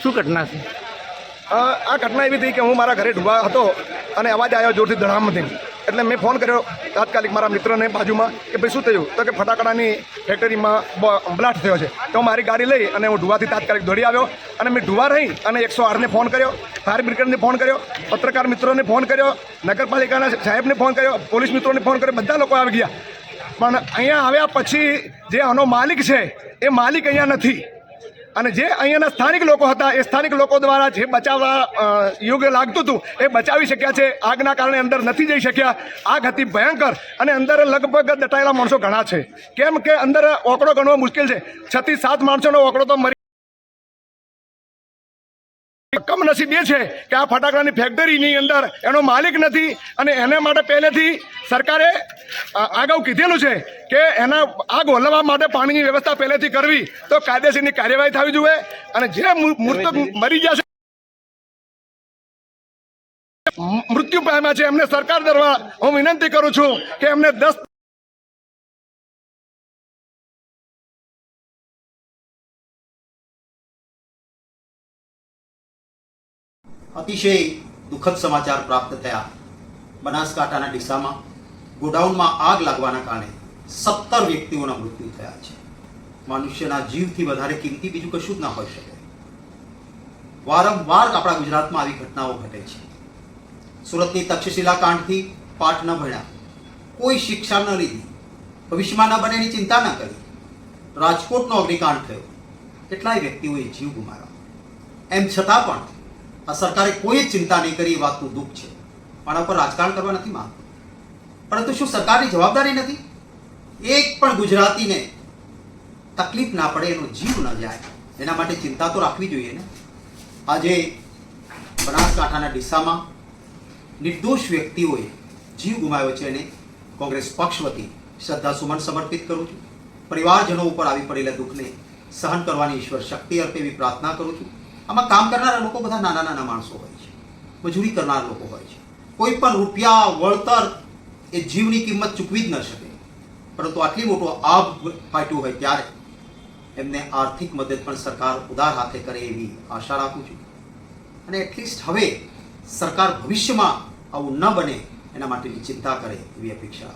શું ઘટના છે? આ ઘટના એવી થઈ કે હું મારા ઘરે ઢુવા હતો અને અવાજ આવ્યો જોરથી ધડામથી એટલે મેં ફોન કર્યો તાત્કાલિક મારા મિત્રને બાજુમાં કે ભાઈ શું થયું? તો કે ફટાકડાની ફેક્ટરીમાં બ્લાસ્ટ થયો છે. તો મારી ગાડી લઈ અને હું ઢુવાથી તાત્કાલિક દોડી આવ્યો અને મેં ઢુવા રહી અને એકસો આઠને ફોન કર્યો, ફાયર બ્રિગેડને ફોન કર્યો, પત્રકાર મિત્રોને ફોન કર્યો, નગરપાલિકાના સાહેબને ફોન કર્યો, પોલીસ મિત્રોને ફોન કર્યો, બધા લોકો આવી ગયા. પણ અહીંયા આવ્યા પછી જે આનો માલિક છે, એ માલિક અહીંયા નથી. અને જે અહીંયાના સ્થાનિક લોકો હતા, એ સ્થાનિક લોકો દ્વારા જે બચાવવા યોગ્ય લાગતું હતું, એ બચાવી શક્યા છે. આગના કારણે અંદર નથી જઈ શક્યા. આગ હતી ભયંકર અને અંદર લગભગ દટાયેલા માણસો ઘણા છે. કેમ કે અંદર ઓકડો ગણવો મુશ્કેલ છે. છથી સાત માણસોનો ઓકડો તો મરી કમનસીબ એ છે કે આ ફટાકડાની ફેક્ટરીની અંદર એનો માલિક નથી અને એને માટે પહેલેથી સરકારે અગાઉ કીધેલું છે કે એના આગ ઓલવવા માટે પાણીની વ્યવસ્થા પહેલેથી કરવી તો કાયદેસરની કાર્યવાહી થવી જોઈએ અને જે મૃતક મરી ગયા છે મૃત્યુ પામ્યા છે એમને સરકાર દરવા હું વિનંતી કરું છું કે એમને દસ અતિશય દુઃખદ સમાચાર પ્રાપ્ત થયા બનાસકાંઠાના ડીસામાં. ગોડાઉનમાં આગ લાગવાના કારણે સત્તર વ્યક્તિઓના મૃત્યુ થયા છે. મનુષ્યના જીવથી વધારે કિંમતી બીજું કશું જ ના હોઈ શકે. વારંવાર આપણા ગુજરાતમાં આવી ઘટનાઓ ઘટે છે. સુરતની તક્ષશિલા કાંડથી પાઠ ન ભણ્યા. કોઈ શિક્ષા ન લીધી. ભવિષ્યમાં ન બને એની ચિંતા ન કરી. રાજકોટનો અગ્નિકાંડ થયો. કેટલાય વ્યક્તિઓએ જીવ ગુમાવ્યા. એમ છતાં પણ આ સરકારે કોઈ ચિંતા નહીં કરી એ વાતનું દુઃખ છે. પણ પર રાજકારણ કરવા નથી માંગતો. પરંતુ શું સરકારની જવાબદારી નથી? એક પણ ગુજરાતીને તકલીફ ના પડે, એનો જીવ ન જાય, એના માટે ચિંતા તો રાખવી જોઈએ ને. આજે બનાસકાંઠાના ડીસામાં નિર્દોષ વ્યક્તિઓએ જીવ ગુમાવ્યો છે એને કોંગ્રેસ પક્ષ વતી શ્રદ્ધાસુમન સમર્પિત કરું છું. પરિવારજનો ઉપર આવી પડેલા દુઃખને સહન કરવાની ઈશ્વર શક્તિ અર્પે એવી પ્રાર્થના કરું છું. આમાં કામ કરનારા લોકો બધા નાના નાના માણસો હોય છે. મજૂરી કરનારા લોકો હોય છે. કોઈ પણ રૂપિયા, વળતર એ જીવની કિંમત ચૂકવી જ ન શકે. પરંતુ આટલી મોટો આગ ફાટ્યું હોય ત્યારે એમને આર્થિક મદદ પણ સરકાર ઉદાર હાથે કરે એવી આશા રાખું છું. અને એટલીસ્ટ હવે સરકાર ભવિષ્યમાં આવું ન બને એના માટેની ચિંતા કરે એવી અપેક્ષા